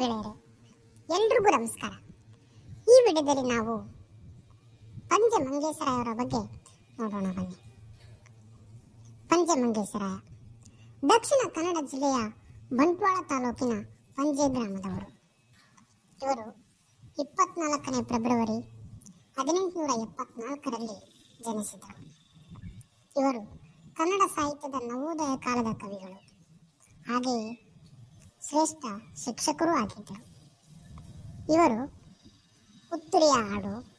ಗೆಳೆಯರೆ ಎಲ್ರಿಗೂ ನಮಸ್ಕಾರ. ಈ ವಿಡಿಯೋದಲ್ಲಿ ನಾವು ಪಂಜ ಮಂಗೇಶ್ವರಾಯವರ ಬಗ್ಗೆ ನೋಡೋಣ ಬನ್ನಿ. ಪಂಜ ಮಂಗೇಶರಾಯ ದಕ್ಷಿಣ ಕನ್ನಡ ಜಿಲ್ಲೆಯ ಬಂಟ್ವಾಳ ತಾಲೂಕಿನ ಪಂಜೆ ಗ್ರಾಮದವರು. ಇವರು ಇಪ್ಪತ್ನಾಲ್ಕನೇ ಫೆಬ್ರವರಿ ಹದಿನೆಂಟುನೂರ ಎಪ್ಪತ್ನಾಲ್ಕರಲ್ಲಿ ಜನಿಸಿದರು. ಇವರು ಕನ್ನಡ ಸಾಹಿತ್ಯದ ನವೋದಯ ಕಾಲದ ಕವಿಗಳು. ಹಾಗೆಯೇ ಶ್ರೇಷ್ಠ ಶಿಕ್ಷಕರೂ ಆಗಿದ್ದರು. ಇವರು ಉತ್ತರಿಯ ಹಾಡು